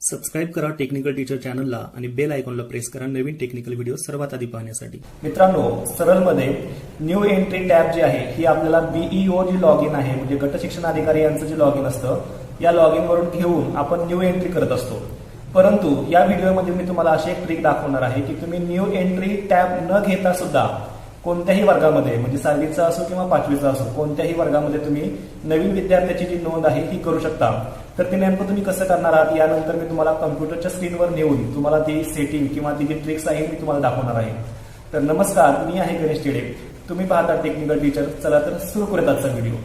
Subscribe करा technical teacher चॅनलला आणि बेल आयकॉनला प्रेस करा नवीन टेक्निकल व्हिडिओ सर्वात आधी पाहण्यासाठी. मित्रांनो सरळमध्ये न्यू एंट्री टॅब जी आहे ही आपल्याला बीईओ जी लॉग इन आहे म्हणजे गट शिक्षण अधिकारी यांचं जे लॉग इन असतं या लॉग इन वरून घेऊन आपण न्यू एंट्री करत असतो. परंतु या व्हिडिओमध्ये मी तुम्हाला अशी एक ट्रिक दाखवणार आहे की तुम्ही न्यू एंट्री टॅब न घेता सुद्धा कोणत्याही वर्गामध्ये म्हणजे सहावीचा असो किंवा पाचवीचा असो कोणत्याही वर्गामध्ये तुम्ही नवीन विद्यार्थ्याची जी नोंद आहे ती करू शकता. तर ते नेमकं तुम्ही कसं करणार आहात यानंतर मी तुम्हाला कम्प्युटरच्या स्क्रीनवर नेऊन तुम्हाला ती सेटिंग किंवा ती जी ट्रिक्स आहे मी तुम्हाला दाखवणार आहे. तर नमस्कार मी आहे गणेश टिडे. तुम्ही पाहता टेक्निकल टीचर चला तर सुरू करत आजचा व्हिडिओ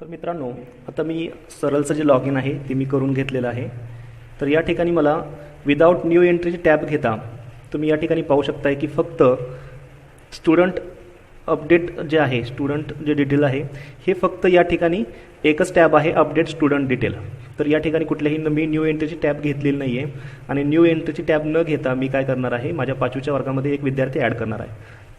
तर मित्रांनो आता मी सरळचं जे लॉग इन आहे ते मी करून घेतलेलं आहे. तर या ठिकाणी मला विदाऊट न्यू एंट्रीची टॅब घेता तुम्ही या ठिकाणी पाहू शकताय की फक्त स्टुडंट अपडेट जे आहे स्टुडंट जे डिटेल आहे हे फक्त या ठिकाणी एकच टॅब आहे अपडेट स्टुडंट डिटेल तर या ठिकाणी कुठल्याही मी न्यू एंट्रीची टॅब घेतलेली नाही आहे आणि न्यू एंट्रीची टॅब न घेता मी काय करणार आहे माझ्या पाचवीच्या वर्गामध्ये एक विद्यार्थी ॲड करणार आहे.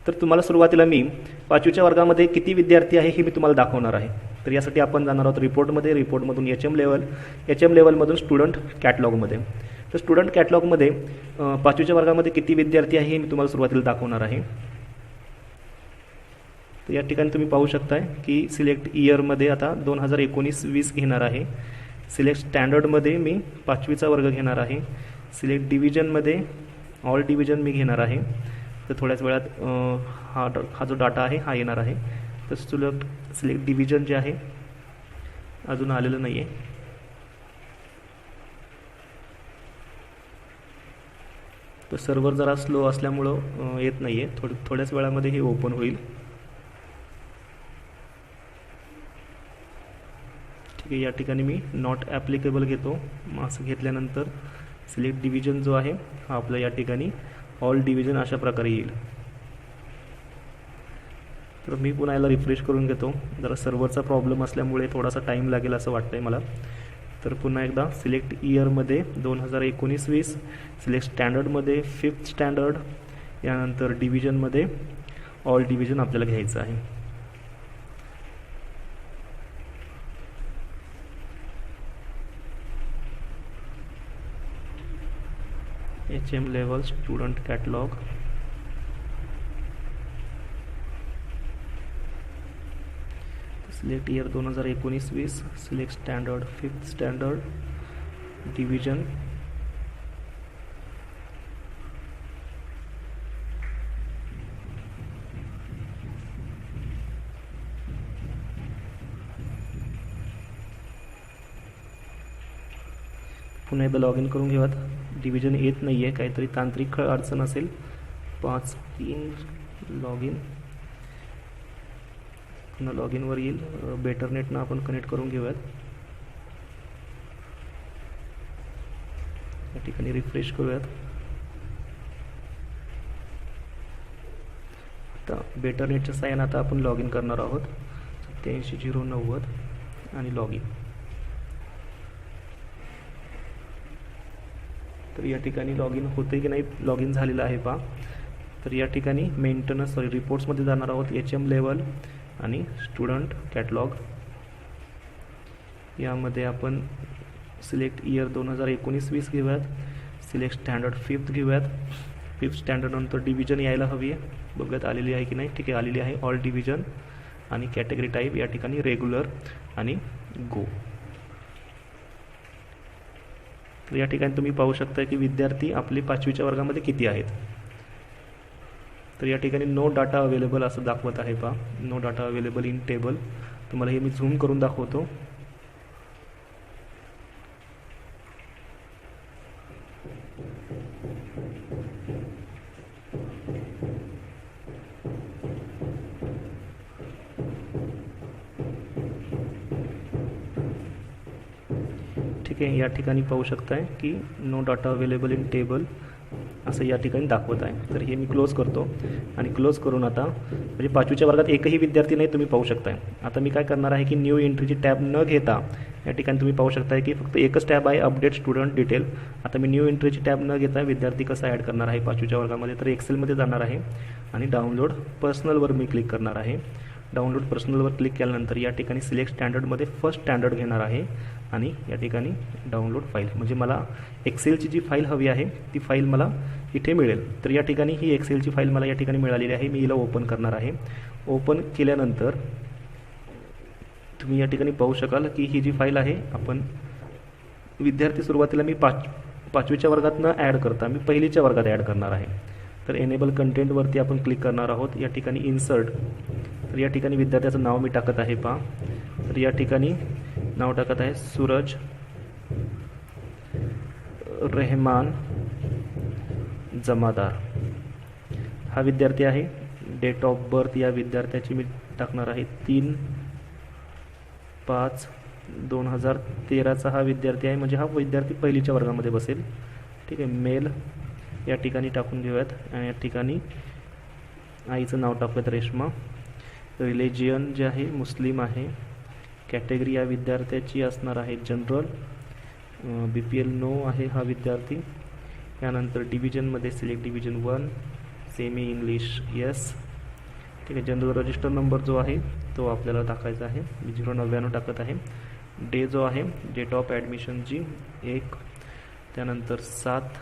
तर तुम्हाला सुरुवातीला मी पाचवीच्या वर्गामध्ये किती विद्यार्थी आहे हे मी तुम्हाला दाखवणार आहे. तर यासाठी आपण जाणार आहोत रिपोर्टमध्ये. रिपोर्टमधून H M level H M लेवलमधून student कॅटलॉगमध्ये तर स्टुडंट कॅटलॉगमध्ये पाचवीच्या वर्गामध्ये किती विद्यार्थी आहे हे मी तुम्हाला सुरुवातीला दाखवणार आहे. तर या ठिकाणी तुम्ही पाहू शकताय की सिलेक्ट इयरमध्ये आता दोन हजार एकोणीस वीस घेणार आहे. सिलेक्ट स्टँडर्डमध्ये मी पाचवीचा वर्ग घेणार आहे. सिलेक्ट डिव्हिजनमध्ये ऑल डिव्हिजन मी घेणार आहे. तर थोड्याच वेळात हा हा जो डाटा आहे हा येणार आहे. तर सिलेक्ट सिलेक्ट डिव्हिजन जे आहे अजून आलेलं नाही आहे तर सर्व्हर जरा स्लो असल्यामुळं येत नाही आहे थोड थोड्याच वेळामध्ये हे ओपन होईल. ठीक आहे या ठिकाणी मी नॉट ॲप्लिकेबल घेतो. मास्क असं घेतल्यानंतर सिलेक्ट डिव्हिजन जो आहे हा आपला या ठिकाणी ऑल डिव्हिजन अशा प्रकारे येईल. तर मी पुन्हा याला रिफ्रेश करून घेतो. जरा सर्व्हरचा प्रॉब्लेम असल्यामुळे थोडासा टाईम लागेल असं वाटतंय मला. तर पुन्हा एकदा सिलेक्ट इयरमध्ये दोन हजार एकोणीस वीस सिलेक्ट स्टँडर्डमध्ये फिफ्थ स्टँडर्ड यानंतर डिव्हिजनमध्ये ऑल डिव्हिजन आपल्याला घ्यायचं आहे. H M level student catalog select year दोन हज़ार एकोणीस वीस select standard fifth standard division पुन्हा एकदा लॉग इन करून घेऊयात डिव्हिजन येत नाही आहे काहीतरी तांत्रिक अडचण असेल. पाच तीन लॉग इन पुन्हा लॉग इनवर येईल. बेटर नेटनं आपण कनेक्ट करून घेऊयात. या ठिकाणी रिफ्रेश करूयात. आता बेटर नेटच्या साह्यानं आता आपण लॉग इन करणार आहोत. सत्याऐंशी झिरो नव्वद आणि लॉग इन तर या ठिकाणी लॉग इन होते की नाही? लॉग इन झालेलं आहे पा तर या ठिकाणी मेंटेनन्स सॉरी रिपोर्ट्समध्ये जाणार आहोत. एच एम लेवल आणि स्टुडंट कॅटलॉग यामध्ये आपण सिलेक्ट इयर दोन हजार एकोणीस वीस घेऊयात. सिलेक्ट स्टँडर्ड फिफ्थ घेऊयात. फिफ्थ स्टँडर्डनंतर डिव्हिजन यायला हवी आहे. बघत आलेली आहे की नाही? ठीक आहे आलेली आहे. ऑल डिव्हिजन आणि कॅटेगरी टाईप या ठिकाणी रेग्युलर आणि गो तर या ठिकाणी तुम्ही पाहू शकता की विद्यार्थी आपले पाचवीच्या वर्गामध्ये किती आहेत? तर या ठिकाणी नो डाटा अवेलेबल असं दाखवत आहे पा no data available in table तुम्हाला हे मी झूम करून दाखवतो. ओके या ठिकाणी पाहू शकताय की no data available in table असं या ठिकाणी दाखवत आहे. तर हे मी क्लोज करतो. आणि क्लोज करून आता म्हणजे पाचवीच्या वर्गात एकही विद्यार्थी नाही तुम्ही पाहू शकताय. आता मी काय करणार आहे की न्यू एंट्रीची टॅब न घेता या ठिकाणी तुम्ही पाहू शकताय की फक्त एकच टॅब आहे अपडेट स्टुडंट डिटेल आता मी न्यू एंट्रीची टॅब न घेता विद्यार्थी कसा ॲड करणार आहे पाचवीच्या वर्गामध्ये? तर एक्सेलमध्ये जाणार आहे आणि डाउनलोड पर्सनलवर मी क्लिक करणार आहे. डाउनलोड पर्सनलवर क्लिक केल्यानंतर या ठिकाणी सिलेक्ट स्टँडर्डमध्ये फर्स्ट स्टँडर्ड घेणार आहे आणि या ठिकाणी डाउनलोड फाईल म्हणजे मला एक्सेलची जी फाईल हवी आहे ती फाईल मला इथे मिळेल. तर या ठिकाणी ही एक्सेलची फाईल मला या ठिकाणी मिळालेली आहे. मी हिला ओपन करणार आहे. ओपन केल्यानंतर तुम्ही या ठिकाणी पाहू शकाल की ही जी फाईल आहे आपण विद्यार्थी सुरुवातीला मी पाच पाचवीच्या वर्गातनं ॲड करता. मी पहिलीच्या वर्गात ॲड करणार आहे. तर एनेबल कंटेंटवरती आपण क्लिक करणार आहोत. या ठिकाणी इन्सर्ट तर या ठिकाणी विद्यार्थ्याचं नाव मी टाकत आहे पहा. तर या ठिकाणी नाव टाकत आहे सूरज रेहमान जमादार. हा विद्यार्थी आहे. डेट ऑफ बर्थ या विद्यार्थ्याची मी टाकणार आहे तीन पाच दोन हजार तेराचा हा विद्यार्थी आहे. म्हणजे हा विद्यार्थी पहिलीच्या वर्गामध्ये बसेल. ठीक आहे. मेल या ठिकाणी टाकून घेऊयात आणि या ठिकाणी आईचं नाव टाकूयात रेश्मा. रिलिजियन जे आहे मुस्लिम आहे. कॅटेगरी या विद्यार्थ्याची असणार आहे general. B P L no आहे हा विद्यार्थी. त्यानंतर डिव्हिजनमध्ये select division one semi English yes ठीक आहे जनरल रजिस्टर नंबर जो आहे तो आपल्याला टाकायचा आहे. मी झिरो नव्याण्णव टाकत आहे. डे जो आहे डेट ऑफ ॲडमिशनची एक. त्यानंतर सात.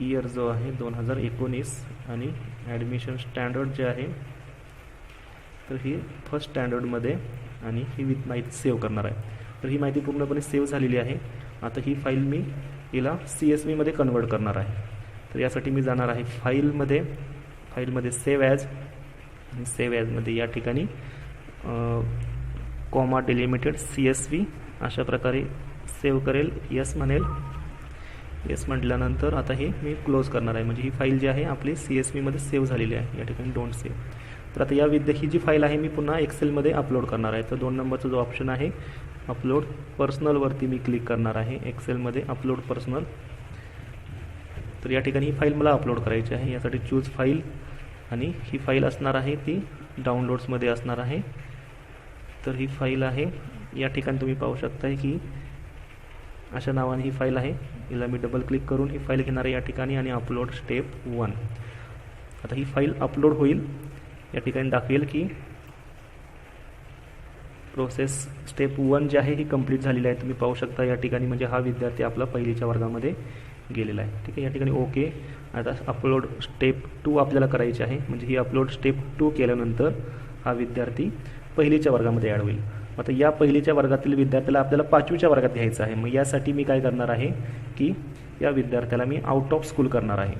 इयर जो आहे दोन हजार एकोणीस आणि ॲडमिशन स्टँडर्ड जे आहे तर ही फर्स्ट स्टँडर्डमध्ये आणि ही विथ माहिती सेव्ह करणार आहे. तर ही माहिती पूर्णपणे सेव्ह झालेली आहे. आता ही फाईल मी हिला सी एस वीमध्ये कन्वर्ट करणार आहे. तर यासाठी मी जाणार आहे फाईलमध्ये फाईलमध्ये सेव्ह ॲज आणि सेव्ह ॲजमध्ये या ठिकाणी comma delimited C S V अशा प्रकारे सेव्ह करेल यस म्हणेल. येस म्हटल्यानंतर आता हे मी क्लोज करणार आहे. म्हणजे ही फाईल जी आहे आपली सी एस वीमध्ये सेव्ह झालेली आहे. या ठिकाणी डोंट सेव्ह तर आता या विद्या ही जी फाईल आहे मी पुन्हा एक्सेलमध्ये अपलोड करणार आहे. तर दोन नंबरचा जो ऑप्शन आहे अपलोड पर्सनलवरती मी क्लिक करणार आहे. एक्सेलमध्ये अपलोड पर्सनल तर या ठिकाणी ही फाईल मला अपलोड करायची आहे. यासाठी चूज फाईल आणि ही फाईल असणार आहे ती डाउनलोड्समध्ये असणार आहे. तर ही फाईल आहे. या ठिकाणी तुम्ही पाहू शकताय की अशा नावाने ही फाईल आहे. हिला मी डबल क्लिक करून ही फाईल घेणार आहे या ठिकाणी आणि अपलोड स्टेप वन आता ही फाईल अपलोड होईल. या ठिकाणी दाखवेल की प्रोसेस स्टेप वन जे आहे ही कंप्लीट झालेली आहे. तुम्ही पाहू शकता या ठिकाणी म्हणजे हा विद्यार्थी आपला पहिलीच्या वर्गामध्ये गेलेला आहे. ठीक आहे या ठिकाणी ओके आता अपलोड स्टेप टू आपल्याला करायची आहे. म्हणजे ही अपलोड स्टेप टू केल्यानंतर हा विद्यार्थी पहिलीच्या वर्गामध्ये ॲड होईल. आता या पहिलीच्या वर्गातील विद्यार्थ्याला आपल्याला पाचवीच्या वर्गात घ्यायचं आहे. मग यासाठी मी काय करणार आहे की या विद्यार्थ्याला मी आउट ऑफ स्कूल करणार आहे.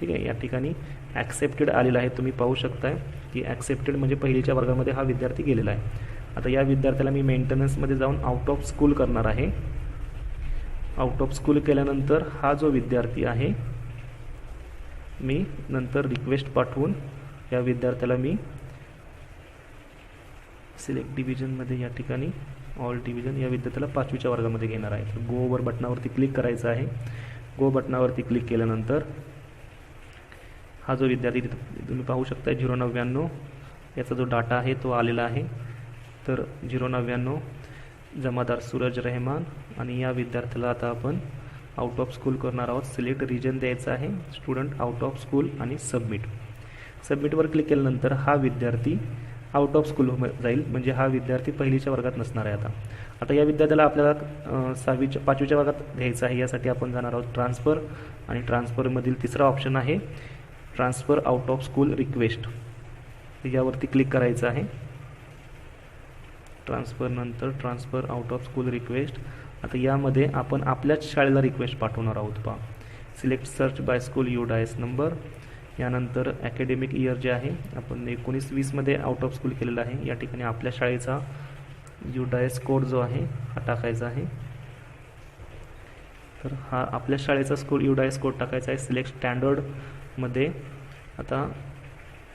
ठीक आहे? या ठिकाणी ॲक्सेप्टेड आलेलं आहे. तुम्ही पाहू शकताय की ॲक्सेप्टेड म्हणजे पहिलीच्या वर्गामध्ये हा विद्यार्थी गेलेला आहे. आता या विद्यार्थ्याला मी मेंटेनन्समध्ये जाऊन आउट ऑफ स्कूल करणार आहे. आउट ऑफ स्कूल केल्यानंतर हा जो विद्यार्थी आहे मी नंतर रिक्वेस्ट पाठवून या विद्यार्थ्याला मी सिलेक्ट डिव्हिजनमध्ये या ठिकाणी ऑल डिव्हिजन या विद्यार्थ्याला पाचवीच्या वर्गामध्ये घेणार आहे. तर गोवर बटनावरती क्लिक करायचं आहे. गो बटनावरती क्लिक केल्यानंतर हा जो विद्यार्थी तिथं तुम्ही पाहू शकता झिरो नव्याण्णव. याचा जो डाटा आहे तो आलेला आहे. तर झिरो नव्याण्णव जमादार सूरज रेहमान आणि या विद्यार्थ्याला आता आपण आउट ऑफ स्कूल करणार आहोत. सिलेक्ट रिजन द्यायचं आहे. स्टुडंट आउट ऑफ स्कूल आणि सबमिट सबमिटवर क्लिक केल्यानंतर हा विद्यार्थी आउट ऑफ स्कूल जाईल. म्हणजे हा विद्यार्थी पहिलीच्या वर्गात नसणार आहे आता. आता या विद्यार्थ्याला आपल्याला सहावीच्या पाचवीच्या वर्गात घ्यायचं आहे. यासाठी आपण जाणार आहोत ट्रान्सफर आणि ट्रान्सफरमधील तिसरा ऑप्शन आहे transfer out of school request यावरती क्लिक करायचं आहे. ट्रान्सफरनंतर transfer out of school request आता यामध्ये आपण आपल्याच शाळेला रिक्वेस्ट पाठवणार आहोत पहा. Select search by school U DISE number यानंतर ॲकॅडेमिक इयर जे आहे आपण एकोणीस वीसमध्ये आउट ऑफ स्कूल केलेला आहे. या ठिकाणी आपल्या शाळेचा युडायस कोड जो आहे हा टाकायचा आहे. तर हा आपल्या शाळेचा स्कूल युडायस कोड टाकायचा आहे. सिलेक्ट स्टँडर्डमध्ये आता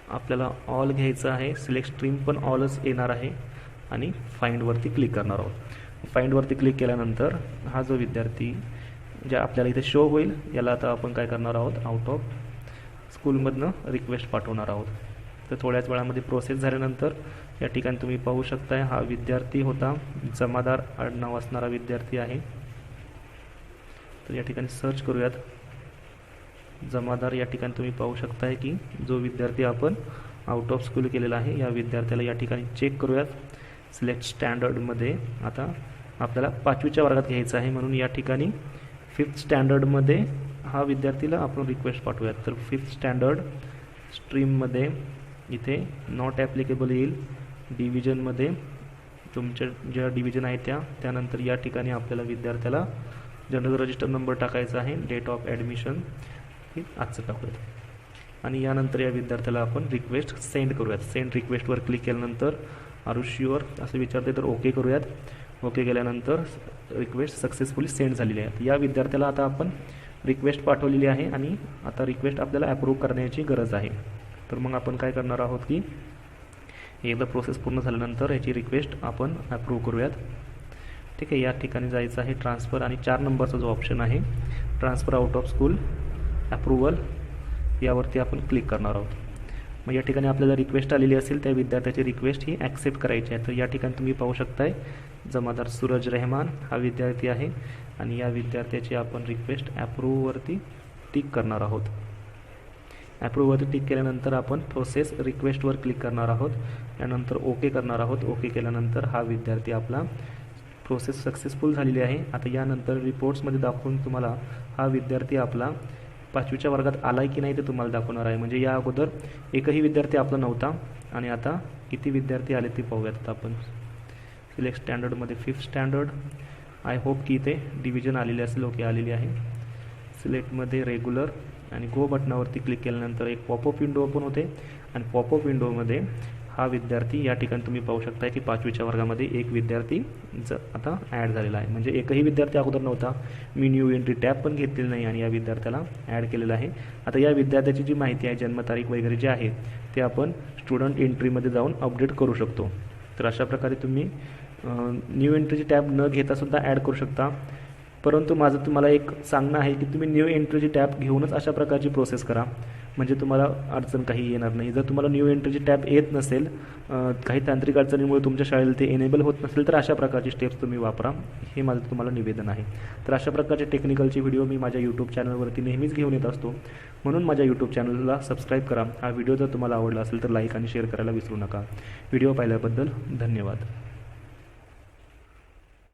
आपल्याला ऑल घ्यायचं आहे. सिलेक्ट स्ट्रीम पण ऑलच येणार आहे. आणि फाइंडवरती क्लिक करणार आहोत. फाइंडवरती क्लिक केल्यानंतर हा जो विद्यार्थी जे आपल्याला इथे शो होईल याला आता आपण काय करणार आहोत? आउट ऑफ स्कूलमधनं रिक्वेस्ट पाठवणार आहोत. तर थोड्याच वेळामध्ये प्रोसेस झाल्यानंतर या ठिकाणी तुम्ही पाहू शकताय हा विद्यार्थी होता. जमादार आडनाव असणारा विद्यार्थी आहे. तर या ठिकाणी सर्च करूयात. जमादार या ठिकाणी तुम्ही पाहू शकताय की जो विद्यार्थी आपण आउट ऑफ स्कूल केलेला आहे या विद्यार्थ्याला या ठिकाणी चेक करूयात. सिलेक्ट स्टँडर्डमध्ये आता आपल्याला पाचवीच्या वर्गात घ्यायचं आहे म्हणून या ठिकाणी फिफ्थ स्टँडर्डमध्ये हा विद्यार्थीला आपण रिक्वेस्ट पाठवूयात. तर फिफ्थ स्टँडर्ड स्ट्रीममध्ये इथे नॉट ॲप्लिकेबल येईल. डिव्हिजनमध्ये तुमच्या ज्या डिव्हिजन आहेत त्या त्यानंतर या ठिकाणी आपल्याला विद्यार्थ्याला जनरल रजिस्टर नंबर टाकायचा आहे. डेट ऑफ ॲडमिशन हे आजचं टाकूयात. आणि यानंतर या विद्यार्थ्याला आपण रिक्वेस्ट सेंड करूयात. सेंड रिक्वेस्टवर क्लिक केल्यानंतर आर असं विचारते तर ओके करूयात. ओके केल्यानंतर रिक्वेस्ट सक्सेसफुली सेंड झालेली आहे. या विद्यार्थ्याला आता आपण रिक्वेस्ट पाठवलेली आहे आणि आता रिक्वेस्ट आपल्याला ॲप्रूव्ह करण्याची गरज आहे. तर मग आपण काय करणार आहोत की एकदा प्रोसेस पूर्ण झाल्यानंतर याची रिक्वेस्ट आपण ॲप्रूव्ह करूयात. ठीक आहे या ठिकाणी जायचं आहे ट्रान्सफर आणि चार नंबरचा जो ऑप्शन आहे transfer out of school approval यावरती आपण क्लिक करणार आहोत. मग या ठिकाणी आपल्याला रिक्वेस्ट आलेली असेल त्या विद्यार्थ्याची रिक्वेस्ट ही ॲक्सेप्ट करायची आहे. तर या ठिकाणी तुम्ही पाहू शकताय जमादार सूरज रेहमान हा विद्यार्थी आहे आणि या विद्यार्थ्याची आपण रिक्वेस्ट ॲप्रूव्हवरती टिक करणार आहोत. ॲप्रूव्हवरती टिक केल्यानंतर आपण प्रोसेस रिक्वेस्टवर क्लिक करणार आहोत. त्यानंतर ओके करणार आहोत. ओके केल्यानंतर हा विद्यार्थी आपला प्रोसेस सक्सेसफुल झालेली आहे. आता यानंतर रिपोर्ट्समध्ये दाखवून तुम्हाला हा विद्यार्थी आपला पाचवीच्या वर्गात आला आहे की नाही ते तुम्हाला दाखवणार आहे. म्हणजे या अगोदर एकही विद्यार्थी आपला नव्हता आणि आता किती विद्यार्थी आले ते पाहूयात. आता आपण सिलेक्ट स्टँडर्डमध्ये फिफ्थ स्टँडर्ड. आय होप की इथे डिव्हिजन आलेली असेल ओके आलेली आहे. सिलेक्टमध्ये रेग्युलर आणि गो बटनावरती क्लिक केल्यानंतर एक पॉपअप विंडो ओपन होते. आणि पॉपअप विंडोमध्ये हा विद्यार्थी या ठिकाणी तुम्ही पाहू शकता की पाचवीच्या वर्गामध्ये एक विद्यार्थी ज आता ॲड झालेला आहे. म्हणजे एकही विद्यार्थी अगोदर नव्हता. मी न्यू एंट्री टॅब पण घेतलेली नाही आणि या विद्यार्थ्याला ॲड केलेलं आहे. आता या विद्यार्थ्याची जी माहिती आहे जन्मतारीख वगैरे जे आहे ते आपण स्टुडंट एंट्रीमध्ये जाऊन अपडेट करू शकतो. तर अशा प्रकारे तुम्ही न्यू एंट्रीची टॅब न घेतासुद्धा ॲड करू शकता. परंतु माझं तुम्हाला एक सांगणं आहे की तुम्ही न्यू एंट्रीची टॅब घेऊनच अशा प्रकारची प्रोसेस करा. म्हणजे तुम्हाला अडचण काही येणार नाही. जर तुम्हाला न्यू एंट्रीची टॅब येत नसेल काही तांत्रिक अडचणीमुळे तुमच्या शाळेला ते एनेबल होत नसेल तर अशा प्रकारची स्टेप्स तुम्ही वापरा. हे माझं तुम्हाला निवेदन आहे. तर अशा प्रकारचे टेक्निकलचे व्हिडिओ मी माझ्या यूट्यूब चॅनलवरती नेहमीच घेऊन येत असतो. म्हणून माझ्या यूट्यूब चॅनलला सबस्क्राईब करा. हा व्हिडिओ जर तुम्हाला आवडला असेल तर लाईक आणि शेअर करायला विसरू नका. व्हिडिओ पाहिल्याबद्दल धन्यवाद.